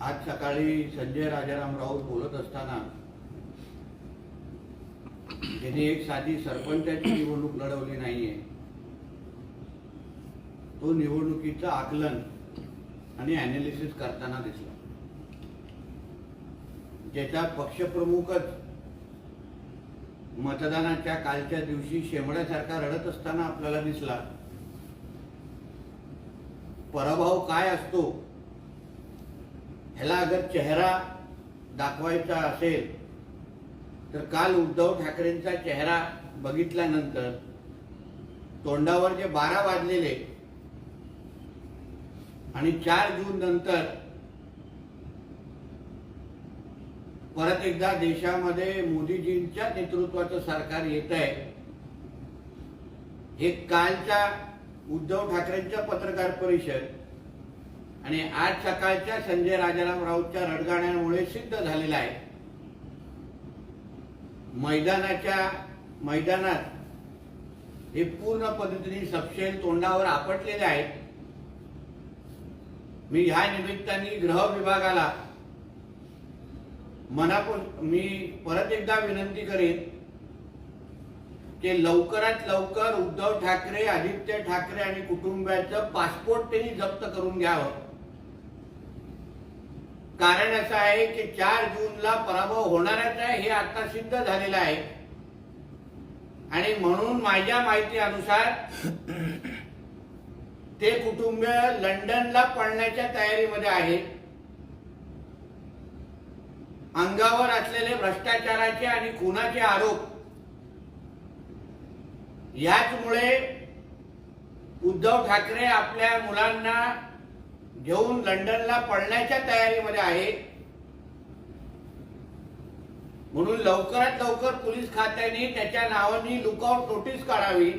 आज सकाळी संजय राजाराम राऊत बोलत असताना त्यांनी एक साधी सरपंचाची निवडणूक लढवली नाहीये तो निवडणुकीचं आकलन आणि अनालिसिस करताना दिसला. ज्याचा पक्षप्रमुखच मतदानाच्या कालच्या दिवशी शेमड्यासारखा रडत असताना आपल्याला दिसला पराभव काय असतो ह्याला अगर चेहरा दाखवायचा असेल तर काल उद्धव ठाकरेंचा चेहरा बघितल्यानंतर तोंडावर जे बारा वाजलेले आणि चार जून नंतर परत एकदा देशामध्ये मोदीजींच्या नेतृत्वाचं सरकार येत आहे हे कालच्या उद्धव ठाकरेंच्या पत्रकार परिषद आणि आज सकाळच्या संजय राजाराम राऊतच्या रडगाण्यामुळे सिद्ध झालेलं आहे. मैदानाच्या मैदानात हे पूर्ण पद्धतीने सपशेल तोंडावर आपटलेले आहेत मी ह्या निमित्ताने गृह विभागाला मनापूर मी परत एकदा विनंती करेन की लवकरात लवकर उद्धव ठाकरे आदित्य ठाकरे आणि कुटुंबाचं पासपोर्ट त्यांनी जप्त करून घ्यावं. कारण असं आहे की चार जूनला पराभव होणारच आहे हे आता सिद्ध झालेलं आहे. आणि म्हणून माझ्या माहिती अनुसार ते कुटुंब लंडनला पळण्याच्या तयारीमध्ये आहे. अंगावर असलेले भ्रष्टाचाराचे आणि खुनाचे आरोप. याचमुळे उद्धव ठाकरे आपल्या मुलांना घेऊन लंडनला पळण्याच्या तयारीमध्ये आहे. म्हणून लवकरात लवकर पोलीस खात्याने त्याच्या नावाने लुकआउट नोटीस काढावी.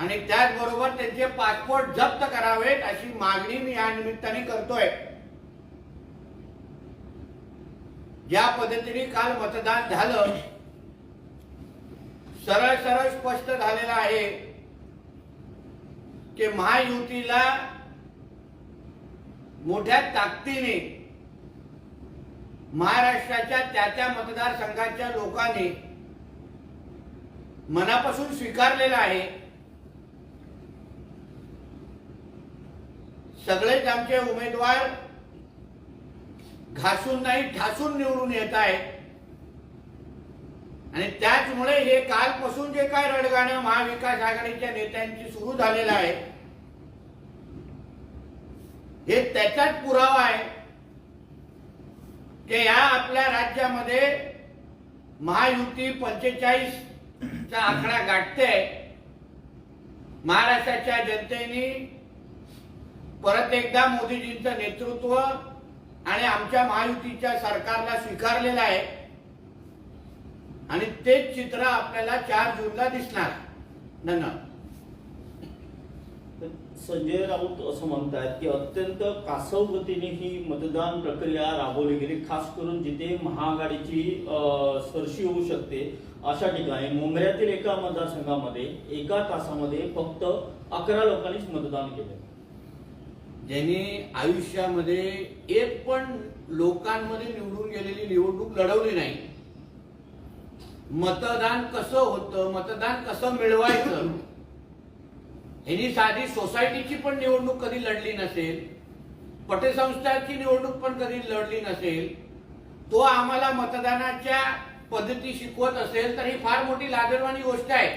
आणि त्याचबरोबर त्यांचे पासपोर्ट जप्त करावेत अशी मागणी मी या निमित्ताने करतोय. ज्या पद्धतीने काल मतदान झालं सरळ सरळ स्पष्ट झालेलं आहे की महायुतीला मोठ्या ताकदीने महाराष्ट्राच्या त्या त्या मतदारसंघाच्या लोकांनी मनापासून स्वीकारलेला आहे. सगळेच आमचे उमेदवार घासून नाही ठासून निवडून येत आहेत. आणि त्याचमुळे हे कालपासून जे काय रडगाणं महाविकास आघाडीच्या नेत्यांची सुरू झालेलं आहे हे त्याचाच पुरावा आहे की या आपल्या राज्यामध्ये महायुती पंचेचाळीस चा आकडा गाठते महाराष्ट्राच्या जनतेने परत एकदा मोदीजींचं नेतृत्व आणि आमच्या महायुतीच्या सरकारला स्वीकारलेलं आहे. आणि तेच चित्र आपल्याला चार जूनला दिसणार धन्यवाद. संजय राऊत असं म्हणतात की अत्यंत कासव गतीने ही मतदान प्रक्रिया राबवली गेली खास करून जिथे महाआघाडीची सरशी होऊ शकते अशा ठिकाणी मुंबऱ्यातील एका मतदारसंघामध्ये एका तासामध्ये फक्त अकरा लोकांनीच मतदान केलं. ज्यांनी आयुष्यामध्ये एक पण लोकांमध्ये निवडून गेलेली निवडणूक लढवली नाही. मतदान कसं होतं मतदान कसं मिळवायचं ह्यांनी साधी सोसायटीची पण निवडणूक कधी लढली नसेल पटसंस्थाची निवडणूक पण कधी लढली नसेल तो आम्हाला मतदानाच्या पद्धती शिकवत असेल तर ही फार मोठी लादरवाणी गोष्ट आहे.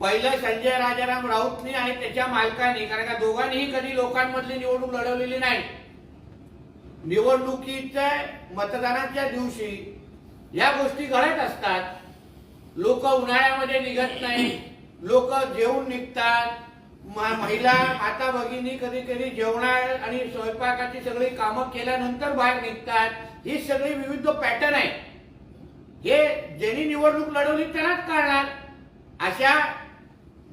पहिलं संजय राजाराम राऊतनी आणि त्याच्या मालकांनी कारण का दोघांनीही कधी लोकांमधली निवडणूक लढवलेली नाही. निवडणुकीच्या मतदानाच्या दिवशी या गोष्टी घडत असतात. लोक उन्हाळ्यामध्ये निघत नाही लोक जेवून निघतात. म- महिला आता भगिनी कधी कधी जेवणा आणि स्वयंपाकाची सगळी कामं केल्यानंतर बाहेर निघतात. ही सगळी विविध पॅटर्न आहे हे ज्यांनी निवडणूक लढवली त्यालाच कळणार. अशा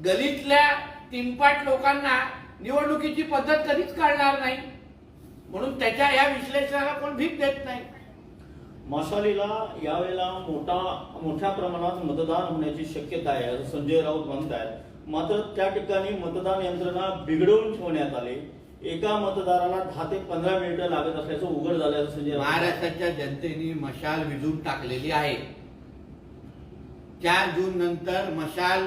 गलीतल्या तीनपाट लोकांना निवडणुकीची पद्धत कधीच कळणार नाही. म्हणून त्याच्या या विश्लेषणाला कोण भीक देत नाही. मशालीला यावेळेला मोठा मोठ्या प्रमाणात मतदान होण्याची शक्यता आहे. असं संजय राऊत म्हणत आहेत. मात्र त्या ठिकाणी मतदान यंत्रणा बिघडवून ठेवण्यात आली. एका मतदाराला दहा ते पंधरा मिनिटं लागत असल्याचं उघड झाल्याचं संजय महाराष्ट्राच्या जनतेने मशाल विजून टाकलेली आहे. चार जून नंतर मशाल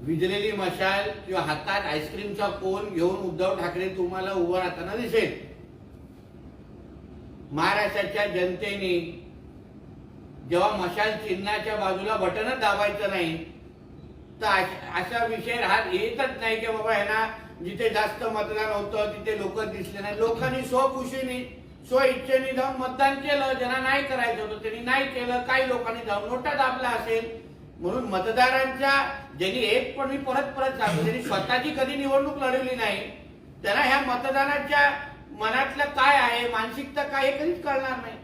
विजलेली मशाल किंवा हातात आईस्क्रीमचा कोन घेऊन उद्धव ठाकरे तुम्हाला उभं राहताना दिसेल. महाराष्ट्राच्या जनतेने जेव्हा मशाल चिन्हाच्या बाजूला बटनच दाबायचं नाही तर असा अशा विषय राहत येतच नाही की बाबा ह्यांना जिथे जास्त मतदान होतं तिथे लोक दिसले नाही. लोकांनी स्वखुशीने स्व इच्छेने जाऊन मतदान केलं. ज्यांना नाही करायचं होतं त्यांनी नाही केलं. काही लोकांनी जाऊन नोटा दाबला असेल. म्हणून मतदारांच्या ज्यांनी एक पण मी परत परत सांगतो त्यांनी स्वतःची कधी निवडणूक लढवली नाही त्यांना ह्या मतदानाच्या मनातलं काय आहे? मानसिकता काय हे कधीच कळणार नाही.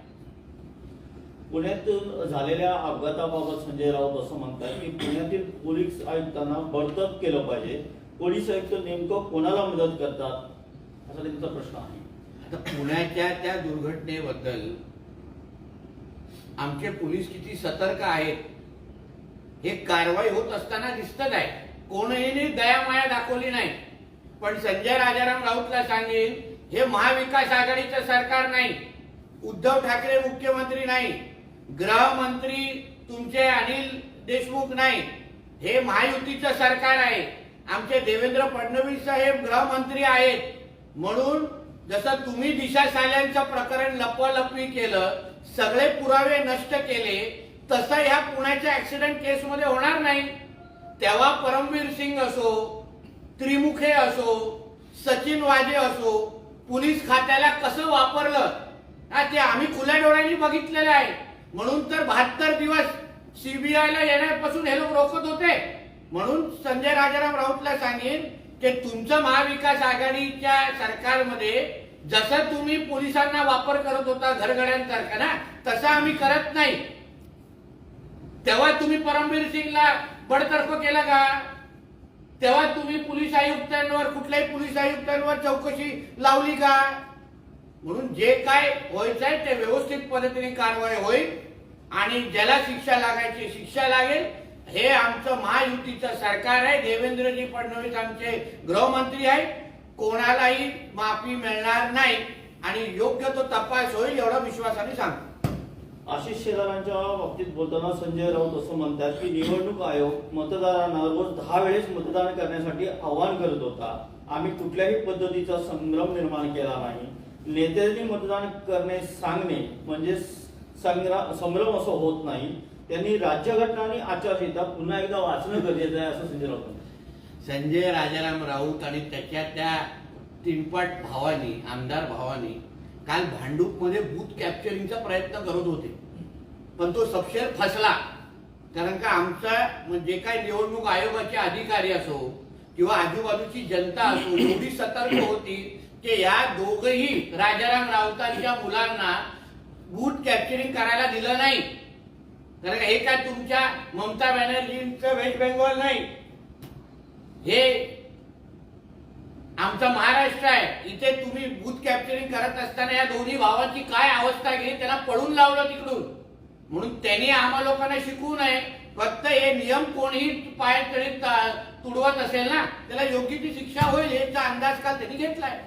पुण्यातून झालेल्या अपघाताबाबत संजय राऊत असं म्हणतात की पुण्यातील पोलीस आयुक्तांना बडतप केलं पाहिजे. पोलीस आयुक्त नेमकं कोणाला मदत करतात? असा त्यांचा प्रश्न आहे. आता पुण्याच्या त्या दुर्घटनेबद्दल आमचे पोलीस किती सतर्क आहेत? हे कारवाई होत असताना दिसत आहे. कोणीही दयामाया दाखवली नाही. पण संजय राजाराम राऊतला सांगेल हे महाविकास आघाडीचं सरकार नाही. उद्धव ठाकरे मुख्यमंत्री नाही. गृहमंत्री तुमचे अनिल देशमुख नाही. हे महायुतीचं सरकार आहे. आमचे देवेंद्र फडणवीस साहेब गृहमंत्री आहेत. म्हणून जसं तुम्ही दिशा साल्यांचं प्रकरण लपवालपवी केलं सगळे पुरावे नष्ट केले तसं ह्या पुण्याच्या ऍक्सिडेंट केसमध्ये होणार नाही. तेव्हा परमवीर सिंग असो त्रिमुखे असो सचिन वाजे असो पोलीस खात्याला कसं वापरलं? ते आम्ही खुल्या डोळ्यांनी बघितलेलं आहे. म्हणून तर बहात्तर दिवस सीबीआयला येण्यापासून हे लोक रोखत होते. म्हणून संजय राजाराम राऊतला सांगेन की तुमचं महाविकास आघाडीच्या सरकारमध्ये जसं तुम्ही पोलिसांना वापर करत होता घरगड्यांसारखा ना तसं आम्ही करत नाही. तेव्हा तुम्ही परमवीर सिंगला बडतर्फ केला का? तेव्हा तुम्ही पोलीस आयुक्तांवर कुठल्याही पोलीस आयुक्तांवर चौकशी लावली का? म्हणून जे काय व्हायचं आहे ते व्यवस्थित पद्धतीने कारवाई होईल आणि ज्याला शिक्षा लागायची शिक्षा लागेल हे आमचं महायुतीचं सरकार आहे. देवेंद्रजी फडणवीस आमचे गृहमंत्री आहेत. कोणालाही माफी मिळणार नाही आणि योग्य तो तपास होईल एवढा विश्वासाने सांगतो. आशिष शेलारांच्या बाबतीत बोलताना संजय राऊत असं म्हणतात की निवडणूक आयोग मतदारांना रोज दहा वेळेस मतदान करण्यासाठी आवाहन करत होता. आम्ही कुठल्याही पद्धतीचा संभ्रम निर्माण केला नाही. नेत्यांनी मतदान करणे सांगणे म्हणजे संग्रा संभ्रम असं होत नाही. त्यांनी राज्यघटना आणि आचारसंहिता पुन्हा एकदा वाचणं गरजेचं आहे असं संजय राऊत संजय राजाराम राऊत आणि त्याच्या त्या तिनपट भावानी आमदार भावानी काल भांडूपमध्ये बूथ कॅप्चरिंगचा प्रयत्न करत होते. पण तो सपशेर फसला. कारण का आमचा म्हणजे जे काही निवडणूक आयोगाचे अधिकारी असो किंवा आजूबाजूची जनता असो एवढी सतर्क होती की या दोघही राजाराम राऊतांच्या मुलांना बूथ कॅप्चरिंग करायला दिलं नाही. कारण का हे काय तुमच्या ममता बॅनर्जींचं वेस्ट बेंगॉल नाही. हे आमचा महाराष्ट्र आहे. इथे तुम्ही बूथ कॅप्चरिंग करत असताना या दोन्ही भावाची काय अवस्था गेली त्याला पळून लावलं तिकडून. म्हणून त्यांनी आम्हा लोकांना शिकवू नये. फक्त हे नियम कोणीही पाय तरी तुडवत असेल ना त्याला योग्य ती शिक्षा होईल याचा अंदाज काल त्यांनी घेतलाय.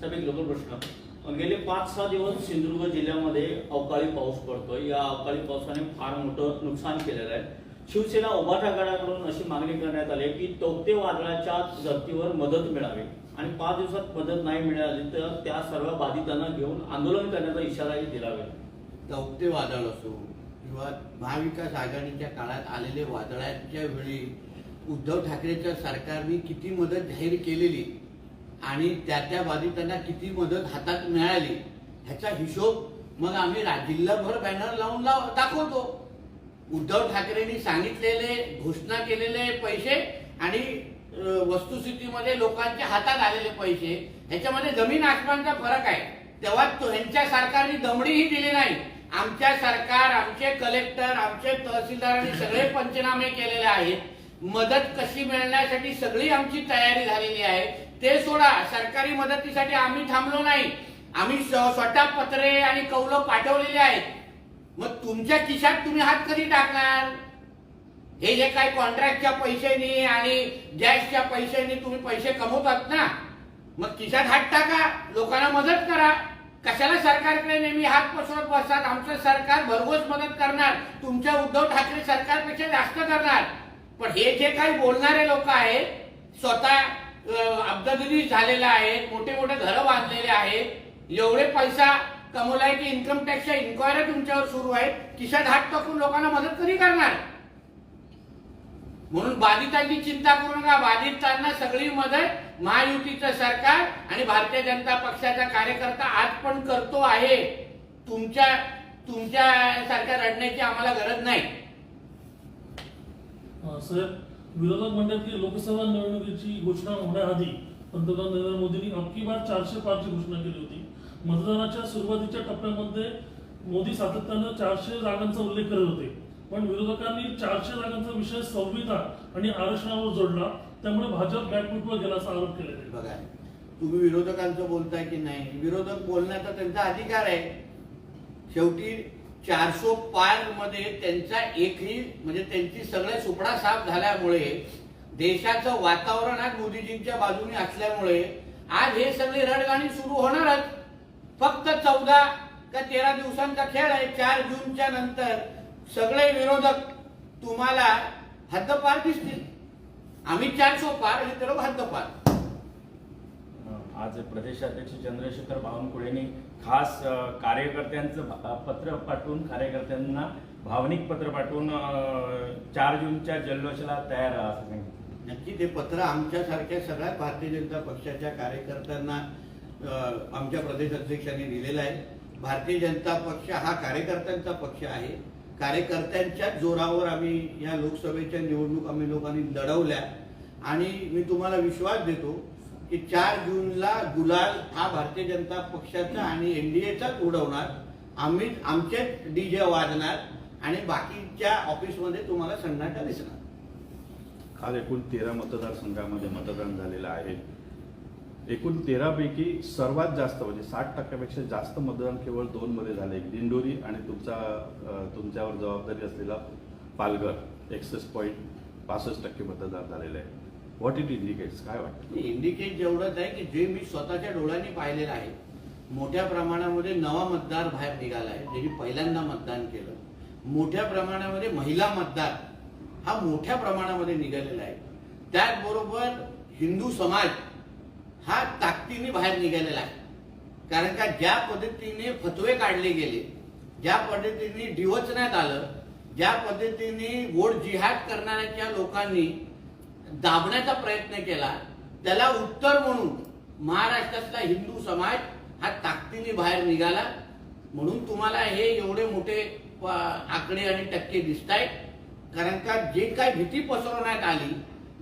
साहेब एक प्रश्न. गेले पाच सहा दिवस सिंधुदुर्ग जिल्ह्यामध्ये अवकाळी पाऊस पडतोय. या अवकाळी पावसाने फार मोठं नुकसान केलेलं आहे. शिवसेना उभाटा गटाकडून मागणी करण्यात आली की तौक्ते वादळाच्या धर्तीवर मदत मिळावी. आणि पाच दिवसात मदत नाही मिळाली तर त्या सर्व बाधितांना घेऊन आंदोलन करण्याचा इशाराही दिला गेला. वादळ असो किंवा महाविकास आघाडीच्या काळात आलेले वादळाच्या वेळी उद्धव ठाकरेच्या सरकारने किती मदत जाहीर केलेली आणि त्या त्या बाधितांना किती मदत हातात मिळाली ह्याचा हिशोब मग आम्ही जिल्हाभर बॅनर लावून लाव दाखवतो. उद्धव ठाकरेंनी सांगितलेले घोषणा केलेले पैसे आणि वस्तुस्थितीमध्ये लोकांच्या हातात आलेले पैसे ह्याच्यामध्ये जमीन आसमानचा फरक आहे. तेव्हा तो ह्यांच्या सरकारने दमडीही दिली नाही. आमच्या सरकार आमचे कलेक्टर आमचे तहसीलदारांनी सगळे पंचनामे केलेले आहेत. मदत कशी मिळण्यासाठी सगळी आमची तयारी झालेली आहे ते सोडा. सरकारी मदतीसाठी आम्ही थांबलो नाही. आम्ही स्वतः पत्रे आणि कौलं पाठवलेली आहेत. मग तुमच्या खिशात तुम्ही हात कधी टाकणार हे जे काही कॉन्ट्रॅक्टच्या पैशांनी आणि गॅसच्या पैशांनी तुम्ही पैसे कमवतात ना मग खिशात हात टाका लोकांना मदत करा. कशाला सरकारकडे नेहमी हात पसरत बसतात? आमचं सरकार भरघोस मदत करणार. तुमच्या उद्धव ठाकरे सरकारपेक्षा जास्त करणार. पण हे जे काही बोलणारे लोक आहेत स्वतः अं, अब्दागिरी झालेला आहे मोठे मोठे घरं बांधलेले आहेत एवढे पैसा कमवलाय इन्कम टॅक्सच्या इन्क्वायरी तुमच्यावर सुरू आहेत खिशात हात टाकून लोकांना मदत कधी करणार? म्हणून बाधितांची चिंता करू नका. बाधितांना सगळी मदत महायुतीचं सरकार आणि भारतीय जनता पक्षाचा कार्यकर्ता आज पण करतो आहे. तुमच्या तुमच्या सारख्या रडण्याची आम्हाला गरज नाही. सर विरोधक म्हणतात की लोकसभा निवडणुकीची घोषणा होण्याआधी पंतप्रधान नरेंद्र मोदींनी अबकी बार चारशे पाचची घोषणा केली होती. मतदानाच्या सुरुवातीच्या टप्प्यामध्ये मोदी सातत्यानं चारशे जागांचा उल्लेख करत होते. पण विरोधकांनी चारशे जागांचा विषय संविधान आणि आरक्षणावर जोडला. त्यामुळे भाजप बॅकफुटवर गेला असा आरोप केला बघा तुम्ही विरोधकांचं बोलताय की नाही? विरोधक बोलण्याचा त्यांचा अधिकार आहे. शेवटी चारसो पारमध्ये त्यांचा एकही म्हणजे त्यांची सगळे सुपडा साफ झाल्यामुळे देशाचं वातावरण आज मोदीजींच्या बाजूने असल्यामुळे आज हे सगळे रडगाणी सुरू होणारच. फक्त चौदा का तेरा दिवसांचा खेळ आहे. चार जूनच्या नंतर सगळे विरोधक तुम्हाला हद्दपार दिसतील. आम्ही चारसो पार हे तर हद्दपार. आज प्रदेशाध्यक्ष चंद्रशेखर बावनकुळेंनी खास कार्यकर्त्यांचं पत्र पाठवून कार्यकर्त्यांना भावनिक पत्र पाठवून चार जूनच्या जल्लोषाला तयार असं सांगितलं. नक्की ते पत्र आमच्यासारख्या सगळ्या भारतीय जनता पक्षाच्या कार्यकर्त्यांना आमच्या प्रदेश अध्यक्षांनी दिलेला आहे. भारतीय जनता पक्ष हा कार्यकर्त्यांचा पक्ष आहे. कार्यकर्त्यांच्याच जोरावर आम्ही या लोकसभेच्या निवडणूक आम्ही लोकांनी लढवल्या. आणि मी तुम्हाला विश्वास देतो की चार जूनला गुलाल हा भारतीय जनता पक्षाचा आणि एनडीएचाच उडवणार. आम्ही आमचेच डीजे वाजणार आणि बाकीच्या ऑफिसमध्ये तुम्हाला सन्नाटा दिसणार. काल एकूण तेरा मतदारसंघामध्ये मतदान झालेलं आहे. एकूण तेरापैकी सर्वात जास्त म्हणजे साठ टक्क्यापेक्षा जास्त मतदान केवळ दोनमध्ये झालं. एक दिंडोरी आणि तुमचा तुमच्यावर जबाबदारी असलेला पालघर. एक्सेस पॉईंट पासष्ट टक्के मतदान झालेलं आहे. व्हॉट इट इंडिकेट्स काय वाटतं? इंडिकेट जेवढंच आहे की जे मी स्वतःच्या डोळ्यांनी पाहिलेलं आहे मोठ्या प्रमाणामध्ये नवा मतदार बाहेर निघाला आहे ज्यांनी पहिल्यांदा मतदान केलं. मोठ्या प्रमाणामध्ये महिला मतदार हा मोठ्या प्रमाणामध्ये निघालेला आहे. त्याचबरोबर हिंदू समाज हा ताकदीने बाहेर निघालेला आहे. कारण का ज्या पद्धतीने फतवे काढले गेले ज्या पद्धतीने डिवचण्यात आलं ज्या पद्धतीने वोट जिहाद करणाऱ्या लोकांनी दाबण्याचा प्रयत्न केला त्याला उत्तर म्हणून महाराष्ट्रातला हिंदू समाज हा ताकदीने बाहेर निघाला. म्हणून तुम्हाला हे एवढे मोठे आकडे आणि टक्के दिसत आहेत कारण का जे काही भीती पसरवण्यात आली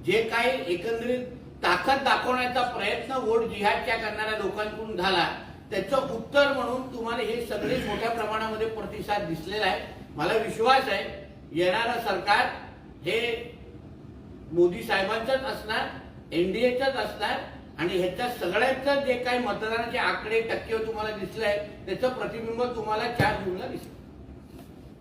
जे काही एकंदरीत ताकद दाखवण्याचा प्रयत्न वोट जिहादच्या करणाऱ्या लोकांकडून झाला. त्याचं उत्तर म्हणून तुम्हाला हे सगळे मोठ्या प्रमाणामध्ये प्रतिसाद दिसलेला आहे. मला विश्वास आहे येणारं सरकार हे मोदी साहेबांचंच असणार एनडीएचंच असणार आणि ह्याच्या सगळ्यांचं जे काही मतदानाचे आकडे टक्के तुम्हाला दिसले आहे त्याचं प्रतिबिंब तुम्हाला चार जूनला दिसलं.